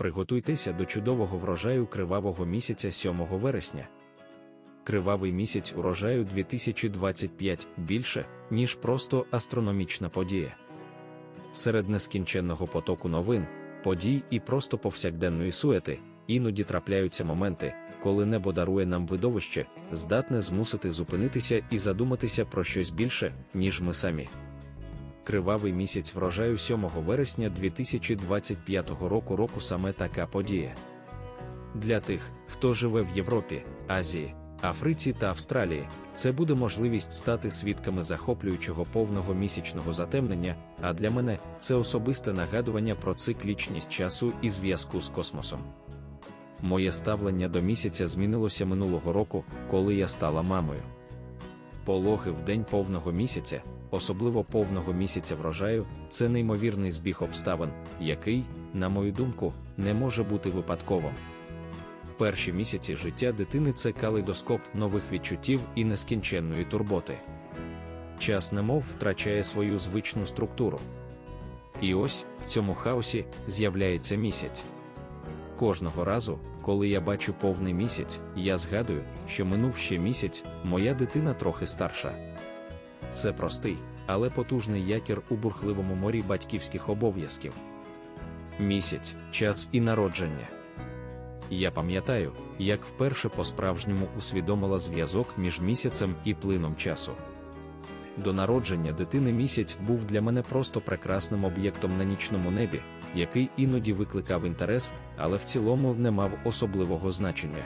Приготуйтеся до чудового врожаю кривавого місяця 7 вересня. Кривавий місяць урожаю 2025 більше, ніж просто астрономічна подія. Серед нескінченного потоку новин, подій і просто повсякденної суети, іноді трапляються моменти, коли небо дарує нам видовище, здатне змусити зупинитися і задуматися про щось більше, ніж ми самі. Кривавий місяць врожаю 7 вересня 2025 року року саме така подія. Для тих, хто живе в Європі, Азії, Африці та Австралії, це буде можливість стати свідками захоплюючого повного місячного затемнення, а для мене це особисте нагадування про циклічність часу і зв'язку з космосом. Моє ставлення до місяця змінилося минулого року, коли я стала мамою. Пологи в день повного місяця, особливо повного місяця врожаю, це неймовірний збіг обставин, який, на мою думку, не може бути випадковим. Перші місяці життя дитини це калейдоскоп нових відчуттів і нескінченної турботи. Час немов втрачає свою звичну структуру. І ось в цьому хаосі з'являється місяць. Кожного разу, коли я бачу повний місяць, я згадую, що минув ще місяць, моя дитина трохи старша. Це простий, але потужний якір у бурхливому морі батьківських обов'язків. Місяць, час і народження. Я пам'ятаю, як вперше по-справжньому усвідомила зв'язок між місяцем і плином часу. До народження дитини місяць був для мене просто прекрасним об'єктом на нічному небі, який іноді викликав інтерес, але в цілому не мав особливого значення.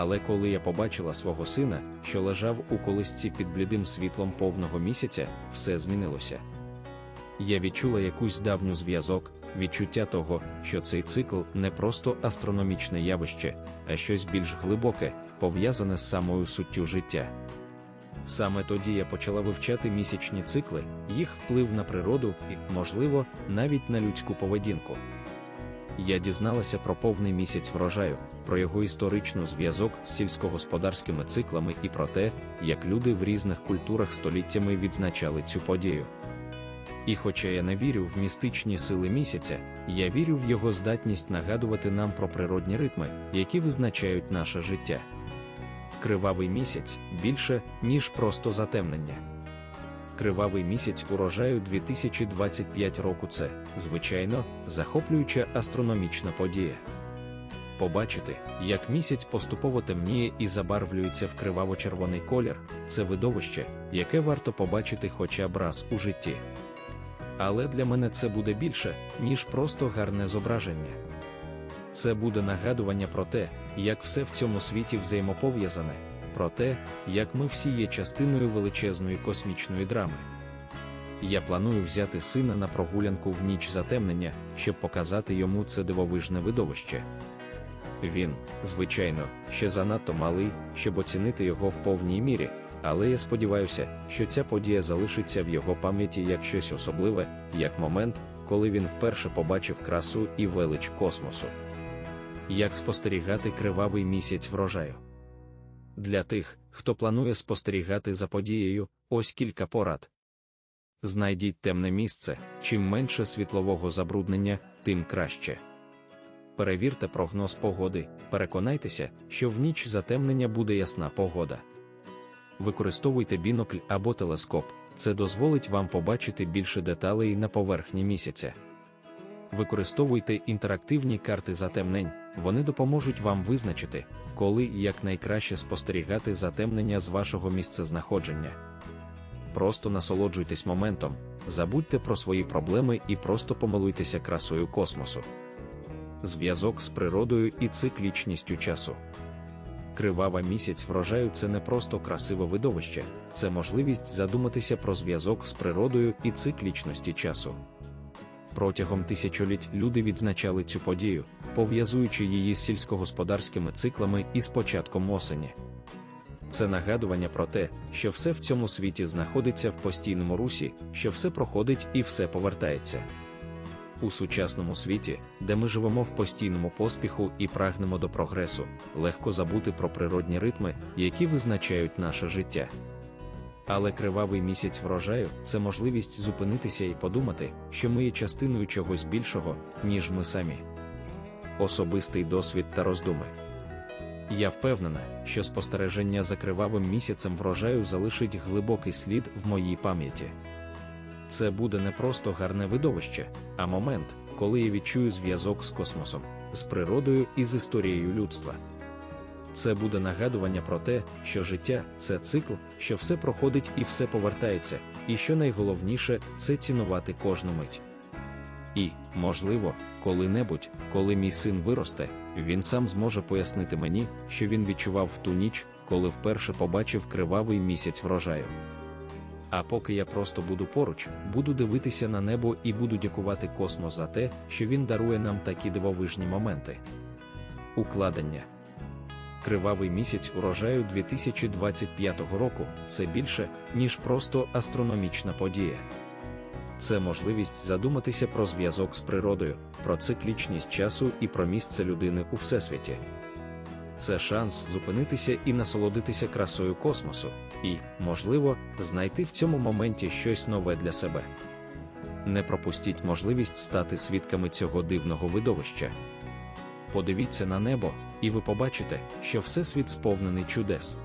Але коли я побачила свого сина, що лежав у колисці під блідим світлом повного місяця, все змінилося. Я відчула якусь давню зв'язок, відчуття того, що цей цикл не просто астрономічне явище, а щось більш глибоке, пов'язане з самою суттю життя. Саме тоді я почала вивчати місячні цикли, їх вплив на природу і, можливо, навіть на людську поведінку. Я дізналася про повний місяць врожаю, про його історичну зв'язок з сільськогосподарськими циклами і про те, як люди в різних культурах століттями відзначали цю подію. І хоча я не вірю в містичні сили місяця, я вірю в його здатність нагадувати нам про природні ритми, які визначають наше життя. Кривавий місяць більше, ніж просто затемнення. Кривавий місяць урожаю 2025 року це, звичайно, захоплююча астрономічна подія. Побачити, як місяць поступово темніє і забарвлюється в криваво-червоний колір, це видовище, яке варто побачити хоча б раз у житті. Але для мене це буде більше, ніж просто гарне зображення. Це буде нагадування про те, як все в цьому світі взаємопов'язане, про те, як ми всі є частиною величезної космічної драми. Я планую взяти сина на прогулянку в ніч затемнення, щоб показати йому це дивовижне видовище. Він, звичайно, ще занадто малий, щоб оцінити його в повній мірі, але я сподіваюся, що ця подія залишиться в його пам'яті як щось особливе, як момент, коли він вперше побачив красу і велич космосу. Як спостерігати кривавий місяць врожаю? Для тих, хто планує спостерігати за подією, ось кілька порад. Знайдіть темне місце, чим менше світлового забруднення, тим краще. Перевірте прогноз погоди, переконайтеся, що в ніч затемнення буде ясна погода. Використовуйте бінокль або телескоп, це дозволить вам побачити більше деталей на поверхні місяця. Використовуйте інтерактивні карти затемнень, вони допоможуть вам визначити, коли і як найкраще спостерігати затемнення з вашого місцезнаходження. Просто насолоджуйтесь моментом, забудьте про свої проблеми і просто помилуйтеся красою космосу. Зв'язок з природою і циклічністю часу. Кривава місяць врожаю це не просто красиве видовище, це можливість задуматися про зв'язок з природою і циклічності часу. Протягом тисячоліть люди відзначали цю подію, пов'язуючи її з сільськогосподарськими циклами і з початком осені. Це нагадування про те, що все в цьому світі знаходиться в постійному русі, що все проходить і все повертається. У сучасному світі, де ми живемо в постійному поспіху і прагнемо до прогресу, легко забути про природні ритми, які визначають наше життя. Але кривавий місяць врожаю це можливість зупинитися і подумати, що ми є частиною чогось більшого, ніж ми самі. Особистий досвід та роздуми. Я впевнена, що спостереження за кривавим місяцем врожаю залишить глибокий слід в моїй пам'яті. Це буде не просто гарне видовище, а момент, коли я відчую зв'язок з космосом, з природою і з історією людства. Це буде нагадування про те, що життя це цикл, що все проходить і все повертається, і що найголовніше це цінувати кожну мить. І, можливо, коли-небудь, коли мій син виросте, він сам зможе пояснити мені, що він відчував в ту ніч, коли вперше побачив кривавий місяць врожаю. А поки я просто буду поруч, буду дивитися на небо і буду дякувати космос за те, що він дарує нам такі дивовижні моменти. Укладення Кривавий місяць урожаю 2025 року це більше, ніж просто астрономічна подія. Це можливість задуматися про зв'язок з природою, про циклічність часу і про місце людини у всесвіті. Це шанс зупинитися і насолодитися красою космосу, і, можливо, знайти в цьому моменті щось нове для себе. Не пропустіть можливість стати свідками цього дивного видовища. Подивіться на небо, і ви побачите, що Всесвіт сповнений чудес.